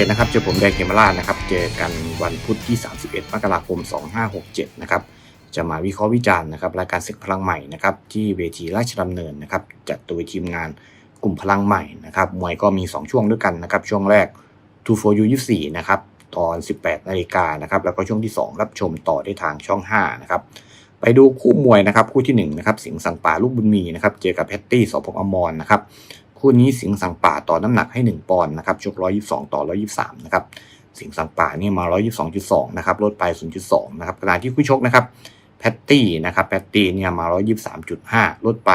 นะครับ เจอผมแดงเกมราชนะครับ เจอกันวันพุธที่ 31 มกราคม 2567 นะครับ จะมาวิเคราะห์วิจารณ์นะครับรายการศึกพลังใหม่นะครับที่เวทีราชดำเนินนะครับจัดโดยทีมงานกลุ่มพลังใหม่นะครับมวยก็มี 2 ช่วงด้วยกันนะครับ ช่วงแรก2 4 U 24นะครับตอน 18 นาฬิกานะครับแล้วก็ช่วงที่ 2 รับชมต่อได้ทางช่อง 5 นะครับไปดูคู่มวยนะครับคู่ที่1นะครับสิงห์สังป่าลูกบุญมีนะครับเจอกับแพตตี้สพอมรนะครับ คู่นี้สิงห์สังป่าต่อน้ำหนักให้ 1 ปอนด์นะครับชก122 ต่อ 123 นะครับสิงห์สังป่านี่มา 122.2 นะครับลดไป 0.2 นะครับขณะที่คู่ชกนะครับแพตตี้นะครับแพตตี้เนี่ยมา 123.5 ลดไป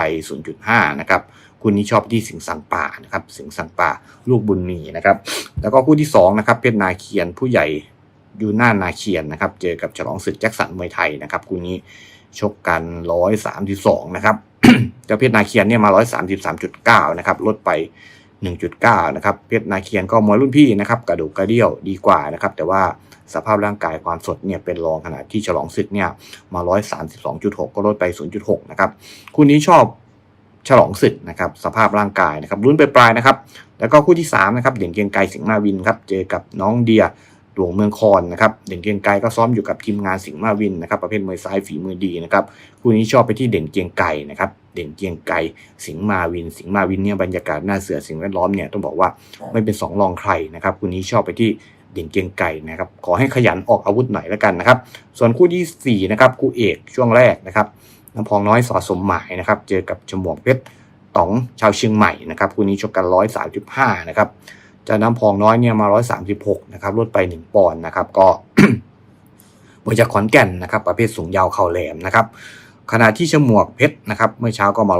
0.5 นะครับคู่นี้ชอบที่สิงห์สังป่านะครับสิงห์สังป่าลูกบุญมีนะครับแล้วก็คู่ที่2นะครับเพชรนาเคียนผู้ใหญ่ยูน่านาเคียนนะครับเจอกับฉลองศึกแจ็คสันมวยไทยนะครับคู่นี้ชกกัน 132 นะครับ เจ้าเพชรนาเคียนเนี่ยมา 133.9 นะครับ ลดไป 1.9 นะครับ เพชรนาเคียนก็มวยรุ่นพี่นะครับ กระดูกกระเดี่ยวดีกว่านะครับ แต่ว่าสภาพร่างกายความสดเนี่ยเป็นรองขนาดที่ฉลองศึกเนี่ยมา 132.6 ก็ลดไป 0.6 นะครับ คู่นี้ชอบฉลองศึกนะครับ สภาพร่างกายนะครับรุ่นปลายๆนะครับ แล้วก็คู่ที่3นะครับ เด่นเกียงไกรสิงห์มาวินครับ เจอกับน้องเดีย หลวงเมืองคอนนะครับเด่นเกียงไกรก็ซ้อมอยู่กับทีมงานสิงห์มาวินนะครับประเภทมวยซ้ายฝีมือดีนะครับคู่นี้ชอบไปที่เด่นเกียงไกรนะครับเด่นเกียงไกรสิงห์มาวิน สิงห์มาวินเนี่ยบรรยากาศหน้าเสือสิ่งแวดล้อมเนี่ยต้องบอกว่าไม่เป็นสองรองใครนะครับคู่นี้ชอบไปที่เด่นเกียงไกรนะครับขอให้ขยันออกอาวุธหน่อยแล้วกันนะครับ ส่วนคู่ที่สี่นะครับคู่เอกช่วงแรกนะครับน้ำพองน้อยสอสมหมายนะครับ เจอกับจมวกเพชรต๋องชาวเชียงใหม่นะครับคู่นี้ชกกันร้อยสามสิบห้านะครับ จะน้ำพองน้อยเนี่ยมา 136 นะครับลดไป 1 ปอนด์นะครับ ก็มวยจากขอนแก่นนะครับ ประเภทสูงยาวเข่าแหลมนะครับขณะที่ชมวกเพชรนะครับเมื่อเช้าก็มา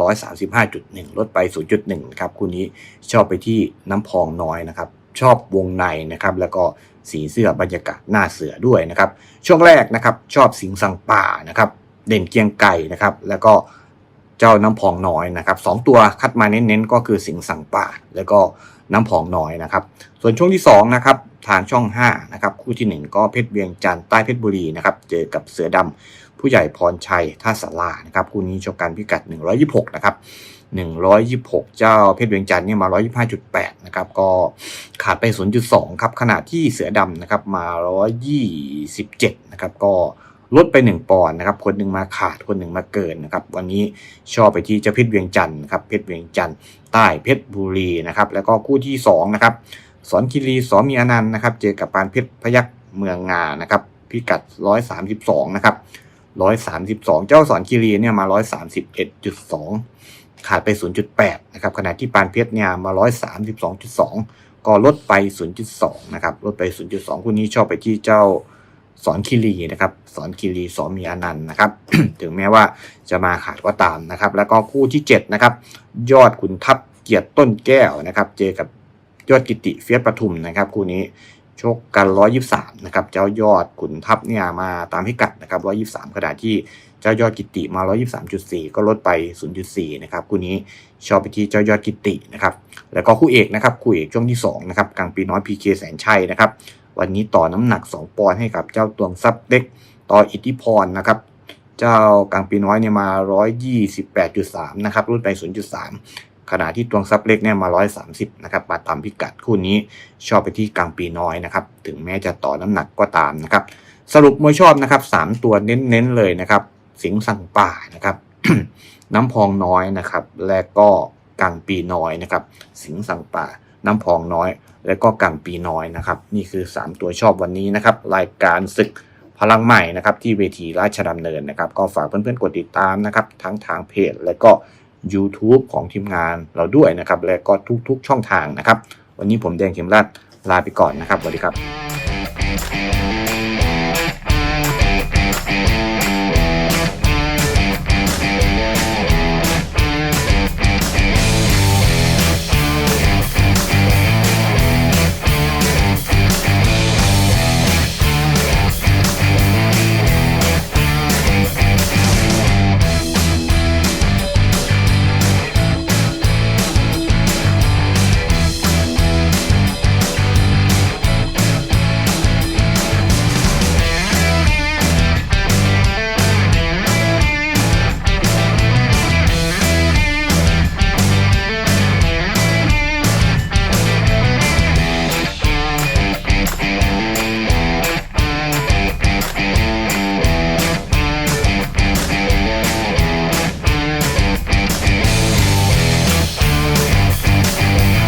135.1 ลดไป 0.1ครับคู่นี้ชอบไปที่น้ำพองน้อยนะครับ ชอบวงในนะครับ แล้วก็สีเสื้อบรรยากาศหน้าเสือด้วยนะครับ ช่วงแรกนะครับ ชอบสิงสังป่านะครับ เด่นเกียงไก่นะครับ แล้วก็ เจ้าน้ำพองน้อยนะครับสองตัวคัดมาเน้นๆก็คือสิงสังป่า แล้วก็น้ำพองน้อยนะครับ ส่วนช่วงที่2นะครับทางช่อง5นะครับคู่ที่ 1 ก็เพชรเวียงจันทร์ใต้เพชรบุรีนะครับเจอกับเสือดำผู้ใหญ่พรชัยท่าสารานะครับคู่นี้ชกกันพิกัด 126นะครับ126 เจ้าเพชรเวียงจันทร์เนี่ยมา 125.8 นะครับ ก็ขาดไป 0.2 ครับ ขณะที่เสือดำนะครับมา 127 นะครับ ก็ ลดไป 1 ปอนด์นะครับ คนหนึ่งมาขาดคนหนึ่งมาเกินนะครับ วันนี้ชอบไปที่เจ้าเพชรเวียงจันทร์ครับเพชรเวียงจันทร์ใต้เพชรบุรีนะครับ แล้วก็คู่ที่2นะครับสอนคิรีสอมีอนันต์นะครับ เจอกับปานเพชรพยักเมืองงานะครับ พิกัด 132 นะครับ 132 เจ้าสอนคิรีเนี่ยมา 131.2 ขาดไป 0.8 นะครับ ขณะที่ปานเพชรเนี่ยมา 132.2 ก็ลดไป 0.2 นะครับ ลดไป 0.2 คู่นี้ชอบไปที่เจ้า สอนคิรีนะครับ สอนคิรีสอมีอนันต์นะครับ ถึงแม้ว่าจะมาขาดก็ตามนะครับ แล้วก็คู่ที่7นะครับ ยอดขุนทัพเกียรติต้นแก้วนะครับ เจอกับยอดกิติเฟียสปทุมนะครับ คู่นี้ชกกัน 123 นะครับ เจ้ายอดขุนทัพเนี่ยมาตามพิกัดนะครับ 123 ขณะที่เจ้ายอดกิติมา 123.4 ก็ลดไป 0.4 นะครับ คู่นี้ชอบไปที่เจ้ายอดกิตินะครับ แล้วก็คู่เอกนะครับ คู่เอกช่วงที่2นะครับ กลางปีน้อยพีเคแสนชัยนะครับ วันนี้ต่อน้ำหนัก 2 ปอนด์ให้กับเจ้าตวงซับเล็ก ต่ออิทธิพรนะครับ เจ้ากลางปีน้อยเนี่ยมา 128.3 นะครับลดไป 0.3 ขณะที่ตวงซับเล็กเนี่ยมา 130 นะครับมาทำพิกัดคู่นี้ชอบไปที่กลางปีน้อยนะครับ ถึงแม้จะต่อน้ำหนักก็ตามนะครับ สรุปมวยชอบนะครับ 3 ตัวเน้นๆเลยนะครับ สิงสั่งป่านะครับ น้ำพองน้อยนะครับ และก็กลางปีน้อยนะครับ สิงสั่งป่า น้ำพองน้อย และก็กันปีน้อยนะครับ นี่คือ 3 ตัวชอบวันนี้นะครับ รายการศึกพลังใหม่นะครับ ที่เวทีราชดำเนินนะครับ ก็ฝากเพื่อนๆกดติดตามนะครับ ทั้งทางเพจและก็ YouTube ของทีมงานเราด้วยนะครับ และก็ทุกๆช่องทางนะครับ วันนี้ผมแดงเข็มรัดลาไปก่อนนะครับสวัสดีครับ